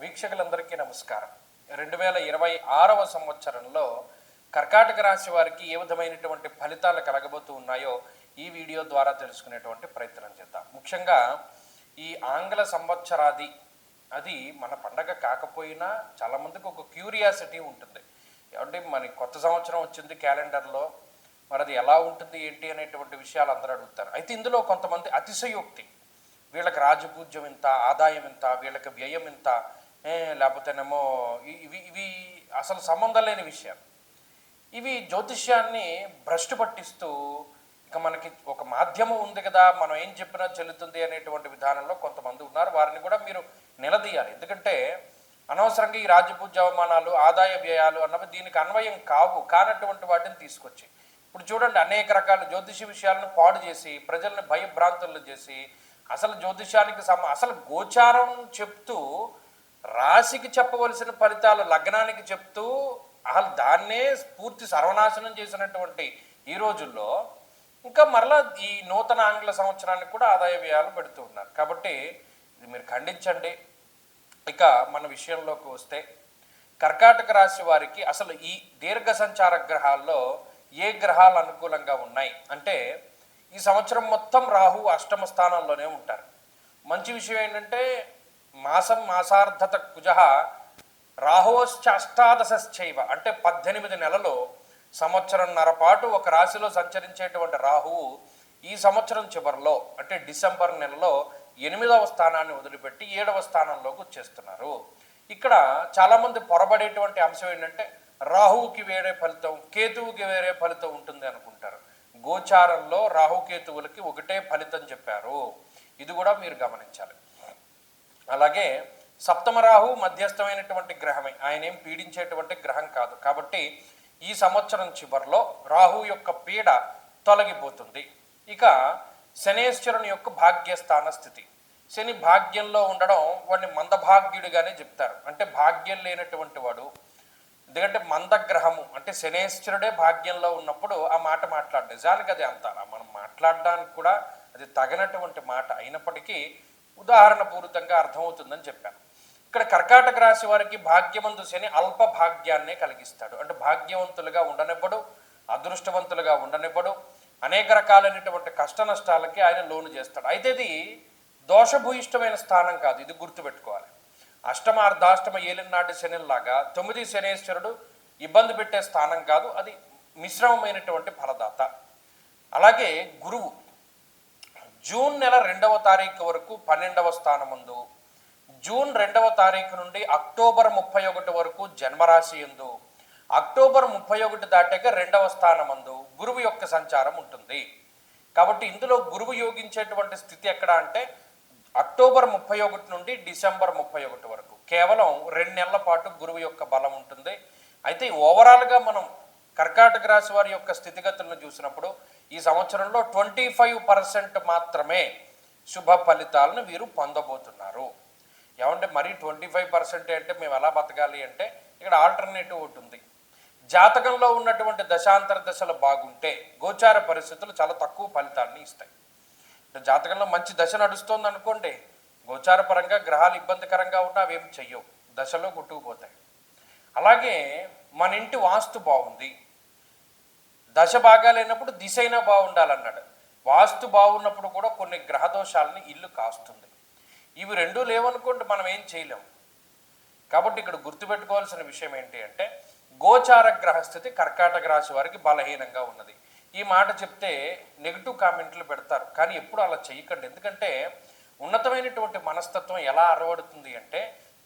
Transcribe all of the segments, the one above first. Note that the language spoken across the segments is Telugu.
వీక్షకులందరికీ నమస్కారం. రెండు వేల ఇరవై ఆరవ సంవత్సరంలో కర్కాటక రాశి వారికి ఏ విధమైనటువంటి ఫలితాలు కలగబోతూ ఉన్నాయో ఈ వీడియో ద్వారా తెలుసుకునేటువంటి ప్రయత్నం చేద్దాం. ముఖ్యంగా ఈ ఆంగ్ల సంవత్సరాది అది మన పండగ కాకపోయినా చాలామందికి ఒక క్యూరియాసిటీ ఉంటుంది. ఏమంటే మన కొత్త సంవత్సరం వచ్చింది క్యాలెండర్లో మరి అది ఎలా ఉంటుంది ఏంటి అనేటువంటి విషయాలు అందరూ అడుగుతారు. అయితే ఇందులో కొంతమంది అతిశయోక్తి. వీళ్ళకి రాజపూజ్యం ఇంత ఆదాయం ఇంత వీళ్ళకి వ్యయం ఇంత లేకపోతేనేమో ఇవి ఇవి అసలు సంబంధం లేని విషయాలు. ఇవి జ్యోతిష్యాన్ని భ్రష్టు పట్టిస్తూ ఇక మనకి ఒక మాధ్యమం ఉంది కదా మనం ఏం చెప్పినా చెల్లుతుంది అనేటువంటి విధానంలో కొంతమంది ఉన్నారు. వారిని కూడా మీరు నిలదీయాలి. ఎందుకంటే అనవసరంగా ఈ రాజపూజ్య అవమానాలు ఆదాయ వ్యయాలు అన్నవి దీనికి అన్వయం కావు కానటువంటి వాటిని తీసుకొచ్చి ఇప్పుడు చూడండి అనేక రకాల జ్యోతిష విషయాలను పాడు చేసి ప్రజల్ని భయభ్రాంతులను చేసి అసలు జ్యోతిషానికి సమ అసలు గోచారం చెప్తూ రాశికి చెప్పవలసిన ఫలితాలు లగ్నానికి చెప్తూ అసలు దాన్నే పూర్తి సర్వనాశనం చేసినటువంటి ఈ రోజుల్లో ఇంకా మరలా ఈ నూతన ఆంగ్ల సంవత్సరానికి కూడా ఆదాయ వ్యయాలు పెడుతూ ఉన్నారు. కాబట్టి ఇది మీరు ఖండించండి. ఇక మన విషయంలోకి వస్తే కర్కాటక రాశి వారికి అసలు ఈ దీర్ఘ సంచార గ్రహాల్లో ఏ గ్రహాలు అనుకూలంగా ఉన్నాయి? అంటే ఈ సంవత్సరం మొత్తం రాహు అష్టమ స్థానంలోనే ఉంటారు. మంచి విషయం ఏంటంటే మాసం మాసార్ధత కుజ రాహోశ్చ అష్టాదశైవ అంటే పద్దెనిమిది నెలలు సంవత్సరంన్నర పాటు ఒక రాశిలో సంచరించేటువంటి రాహువు ఈ సంవత్సరం చివరిలో అంటే డిసెంబర్ నెలలో ఎనిమిదవ స్థానాన్ని వదిలిపెట్టి ఏడవ స్థానంలోకి వచ్చేస్తున్నారు. ఇక్కడ చాలామంది పొరబడేటువంటి అంశం ఏంటంటే రాహువుకి వేరే ఫలితం కేతువుకి వేరే ఫలితం ఉంటుంది అనుకుంటారు. గోచారంలో రాహుకేతువులకి ఒకటే ఫలితం చెప్పారు. ఇది కూడా మీరు గమనించాలి. అలాగే సప్తమరాహు మధ్యస్థమైనటువంటి గ్రహమే. ఆయన ఏం పీడించేటువంటి గ్రహం కాదు. కాబట్టి ఈ సంవత్సరం చివరిలో రాహు యొక్క పీడ తొలగిపోతుంది. ఇక శనేశ్వరుని యొక్క భాగ్యస్థాన స్థితి. శని భాగ్యంలో ఉండడం వాడిని మందభాగ్యుడిగానే చెప్తారు. అంటే భాగ్యం లేనటువంటి వాడు. ఎందుకంటే మందగ్రహము అంటే శనేశ్వరుడే భాగ్యంలో ఉన్నప్పుడు ఆ మాట మాట్లాడు నిజానికి అది అంతారా మనం మాట్లాడడానికి కూడా అది తగినటువంటి మాట అయినప్పటికీ ఉదాహరణ పూరితంగా అర్థమవుతుందని చెప్పాను. ఇక్కడ కర్కాటక రాశి వారికి భాగ్యమందు శని అల్ప భాగ్యాన్నే కలిగిస్తాడు. అంటే భాగ్యవంతులుగా ఉండనివ్వడు అదృష్టవంతులుగా ఉండనివ్వడు అనేక రకాలైనటువంటి కష్ట నష్టాలకి ఆయన లోను చేస్తాడు. అయితే ఇది దోషభూయిష్టమైన స్థానం కాదు ఇది గుర్తుపెట్టుకోవాలి. అష్టమ అర్ధాష్టమ ఏలినాటి శనిలాగా తొమ్మిది శనేశ్వరుడు ఇబ్బంది పెట్టే స్థానం కాదు అది మిశ్రమమైనటువంటి ఫలదాత. అలాగే గురువు జూన్ నెల రెండవ తారీఖు వరకు పన్నెండవ స్థానముందు. జూన్ రెండవ తారీఖు నుండి అక్టోబర్ ముప్పై ఒకటి వరకు జన్మరాశి ఎందు అక్టోబర్ ముప్పై ఒకటి దాటాక రెండవ స్థానమందు గురువు యొక్క సంచారం ఉంటుంది. కాబట్టి ఇందులో గురువు యోగించేటువంటి స్థితి ఎక్కడ అంటే అక్టోబర్ ముప్పై ఒకటి నుండి డిసెంబర్ ముప్పై ఒకటి వరకు. కేవలం రెండు నెలల పాటు గురువు యొక్క బలం ఉంటుంది. అయితే ఓవరాల్గా మనం కర్కాటక రాశి వారి యొక్క స్థితిగతులను చూసినప్పుడు ఈ సంవత్సరంలో ట్వంటీ ఫైవ్ పర్సెంట్ మాత్రమే శుభ ఫలితాలను వీరు పొందబోతున్నారు. ఏమంటే మరీ ట్వంటీ ఫైవ్ పర్సెంట్ అంటే మేము ఎలా బతకాలి అంటే ఇక్కడ ఆల్టర్నేటివ్ ఒకటి ఉంది. జాతకంలో ఉన్నటువంటి దశాంతర దశలు బాగుంటే గోచార పరిస్థితులు చాలా తక్కువ ఫలితాన్ని ఇస్తాయి. అంటే జాతకంలో మంచి దశ నడుస్తోంది అనుకోండి గోచార పరంగా గ్రహాలు ఇబ్బందికరంగా ఉన్నా అవేమి చెయ్యవు. దశలో కొట్టుకుపోతాయి. అలాగే మన ఇంటి వాస్తు బాగుంది. దశ బాగాలేనప్పుడు దిశ అయినా బాగుండాలన్నాడు. వాస్తు బాగున్నప్పుడు కూడా కొన్ని గ్రహదోషాలని ఇల్లు కాస్తుంది. ఇవి రెండూ లేవనుకోండి మనం ఏం చేయలేము కాబట్టి ఇక్కడ గుర్తుపెట్టుకోవాల్సిన విషయం ఏంటి అంటే గోచార గ్రహస్థితి కర్కాటక రాశి వారికి బలహీనంగా ఉన్నది. ఈ మాట చెప్తే నెగిటివ్ కామెంట్లు పెడతారు. కానీ ఎప్పుడు అలా చేయకండి. ఎందుకంటే ఉన్నతమైనటువంటి మనస్తత్వం ఎలా అరవడుతుంది అంటే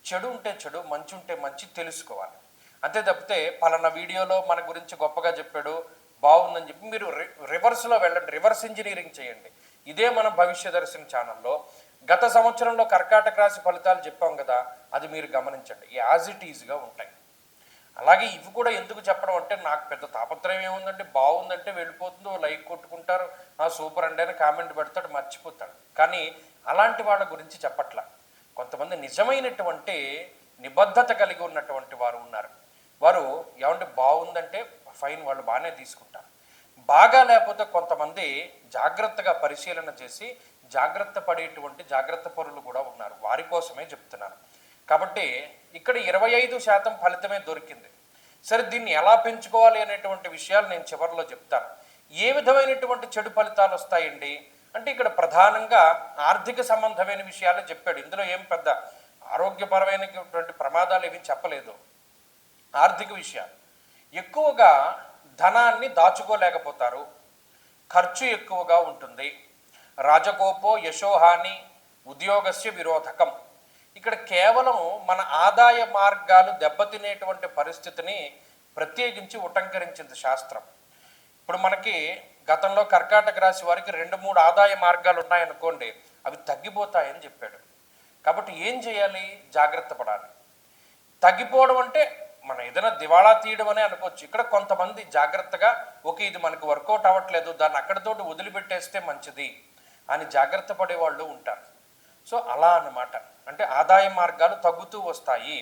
చెడు ఉంటే చెడు మంచి ఉంటే మంచి తెలుసుకోవాలి. అంతే తప్పితే పలానా వీడియోలో మన గురించి గొప్పగా చెప్పాడు బాగుందని చెప్పి మీరు రి- రివర్స్లో వెళ్ళండి రివర్స్ ఇంజనీరింగ్ చేయండి. ఇదే మన భవిష్య దర్శన్ ఛానల్లో. గత సంవత్సరంలో కర్కాటక రాశి ఫలితాలు చెప్పాం కదా అది మీరు గమనించండి. యాజ్ ఇట్ ఈజ్గా ఉంటాయి. అలాగే ఇవి కూడా ఎందుకు చెప్పడం అంటే నాకు పెద్ద తాపత్రయం ఏముందంటే బాగుందంటే వెళ్ళిపోతుందో లైక్ కొట్టుకుంటారు ఆ సూపర్ అండి అని కామెంట్ పెడతాడు మర్చిపోతాడు. కానీ అలాంటి వాళ్ళ గురించి చెప్పట్లా. కొంతమంది నిజమైనటువంటి నిబద్ధత కలిగి ఉన్నటువంటి వారు ఉన్నారు. వారు ఏమంటే బాగుందంటే ఫైన్ వాళ్ళు బాగానే తీసుకుంటారు. బాగా లేకపోతే కొంతమంది జాగ్రత్తగా పరిశీలన చేసి జాగ్రత్త పడేటువంటి జాగ్రత్త పరులు కూడా ఉన్నారు. వారి కోసమే చెప్తున్నాను. కాబట్టి ఇక్కడ ఇరవై ఐదు శాతం ఫలితమే దొరికింది. సరే దీన్ని ఎలా పెంచుకోవాలి అనేటువంటి విషయాలు నేను చివరిలో చెప్తాను. ఏ విధమైనటువంటి చెడు ఫలితాలు వస్తాయండి? అంటే ఇక్కడ ప్రధానంగా ఆర్థిక సంబంధమైన విషయాలే చెప్పాడు. ఇందులో ఏం పెద్ద ఆరోగ్యపరమైనటువంటి ప్రమాదాలు ఏమీ చెప్పలేదు. ఆర్థిక విషయాలు. ఎక్కువగా ధనాన్ని దాచుకోలేకపోతారు. ఖర్చు ఎక్కువగా ఉంటుంది. రాజకోపో యశోహాని ఉద్యోగస్య విరోధకం. ఇక్కడ కేవలం మన ఆదాయ మార్గాలు దెబ్బతినేటువంటి పరిస్థితిని ప్రత్యేకించి ఉటంకరించింది శాస్త్రం. ఇప్పుడు మనకి గతంలో కర్కాటక రాశి వారికి రెండు మూడు ఆదాయ మార్గాలు ఉన్నాయనుకోండి అవి తగ్గిపోతాయని చెప్పాడు. కాబట్టి ఏం చేయాలి? జాగ్రత్త పడాలి. తగ్గిపోవడం అంటే మనం ఏదైనా దివాళా తీయడం అనే అనుకోవచ్చు. ఇక్కడ కొంతమంది జాగ్రత్తగా ఓకే ఇది మనకు వర్కౌట్ అవ్వట్లేదు దాన్ని అక్కడితోటి వదిలిపెట్టేస్తే మంచిది అని జాగ్రత్త పడే వాళ్ళు ఉంటారు. సో అలా అన్నమాట. అంటే ఆదాయ మార్గాలు తగ్గుతూ వస్తాయి.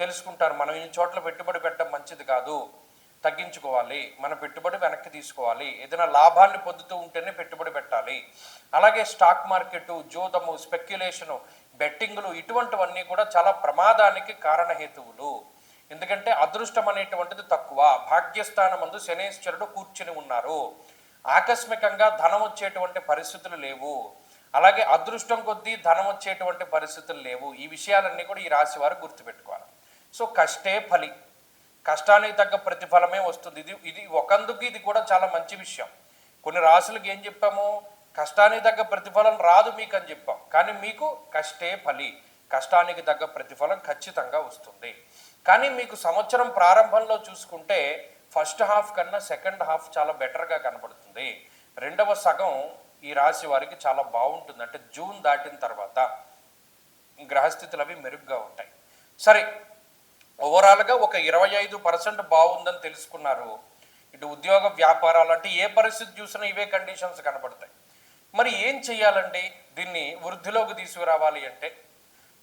తెలుసుకుంటారు మనం ఇన్ని చోట్ల పెట్టుబడి పెట్టడం మంచిది కాదు. తగ్గించుకోవాలి మన పెట్టుబడి వెనక్కి తీసుకోవాలి ఏదైనా లాభాన్ని పొందుతూ ఉంటేనే పెట్టుబడి పెట్టాలి. అలాగే స్టాక్ మార్కెట్ జోదము స్పెక్యులేషను బెట్టింగ్లు ఇటువంటివన్నీ కూడా చాలా ప్రమాదానికి కారణహేతువులు ఎందుకంటే అదృష్టం అనేటువంటిది తక్కువ. భాగ్యస్థానం ముందు శనేశ్వరుడు కూర్చుని ఉన్నారు. ఆకస్మికంగా ధనం వచ్చేటువంటి పరిస్థితులు లేవు. అలాగే అదృష్టం కొద్దీ ధనం వచ్చేటువంటి పరిస్థితులు లేవు. ఈ విషయాలన్నీ కూడా ఈ రాశి వారు గుర్తుపెట్టుకోవాలి. సో కష్టే ఫలి. కష్టానికి తగ్గ ప్రతిఫలమే వస్తుంది. ఇది ఇది ఒకందుకు ఇది కూడా చాలా మంచి విషయం. కొన్ని రాశులకు ఏం చెప్పాము? కష్టానికి తగ్గ ప్రతిఫలం రాదు మీకు అని చెప్పాం. కానీ మీకు కష్టే ఫలి. కష్టానికి తగ్గ ప్రతిఫలం ఖచ్చితంగా వస్తుంది. కానీ మీకు సంవత్సరం ప్రారంభంలో చూసుకుంటే ఫస్ట్ హాఫ్ కన్నా సెకండ్ హాఫ్ చాలా బెటర్గా కనబడుతుంది. రెండవ సగం ఈ రాశి వారికి చాలా బాగుంటుంది. అంటే జూన్ దాటిన తర్వాత గ్రహస్థితులు అవి మెరుగ్గా ఉంటాయి. సరే ఓవరాల్గా ఒక ఇరవై ఐదు పర్సెంట్ బాగుందని తెలుసుకున్నారు. ఇటు ఉద్యోగ వ్యాపారాలు అంటే ఏ పరిస్థితి చూసినా ఇవే కండిషన్స్ కనబడతాయి. మరి ఏం చేయాలండి దీన్ని వృద్ధిలోకి తీసుకురావాలి అంటే?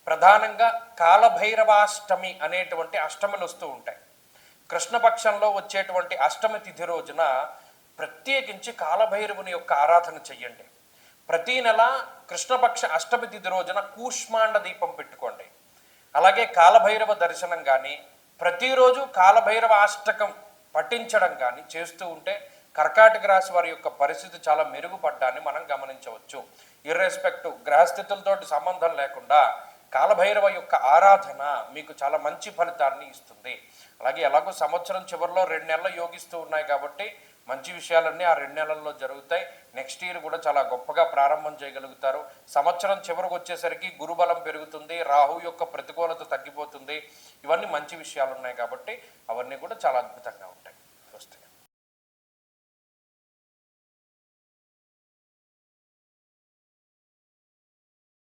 ప్రధానంగా కాలభైరవాష్టమి అనేటువంటి అష్టమిలు వస్తూ ఉంటాయి. కృష్ణపక్షంలో వచ్చేటువంటి అష్టమి తిథి రోజున ప్రత్యేకించి కాలభైరవుని యొక్క ఆరాధన చెయ్యండి. ప్రతీ నెల కృష్ణపక్ష అష్టమి తిథి రోజున కూష్మాండ దీపం పెట్టుకోండి. అలాగే కాలభైరవ దర్శనం కానీ ప్రతిరోజు కాలభైరవ అష్టకం పఠించడం కానీ చేస్తూ ఉంటే కర్కాటక రాశి వారి యొక్క పరిస్థితి చాలా మెరుగుపడ్డాన్ని మనం గమనించవచ్చు. ఇర్రెస్పెక్టివ్ గ్రహస్థితులతోటి సంబంధం లేకుండా కాలభైరవ యొక్క ఆరాధన మీకు చాలా మంచి ఫలితాన్ని ఇస్తుంది. అలాగే ఎలాగో సంవత్సరం చివరిలో రెండు నెలలు యోగిస్తూ ఉన్నాయి కాబట్టి మంచి విషయాలన్నీ ఆ రెండు నెలల్లో జరుగుతాయి. నెక్స్ట్ ఇయర్ కూడా చాలా గొప్పగా ప్రారంభం చేయగలుగుతారు. సంవత్సరం చివరికి వచ్చేసరికి గురుబలం పెరుగుతుంది రాహు యొక్క ప్రతికూలత తగ్గిపోతుంది. ఇవన్నీ మంచి విషయాలు ఉన్నాయి కాబట్టి అవన్నీ కూడా చాలా అద్భుతంగా ఉంటాయి.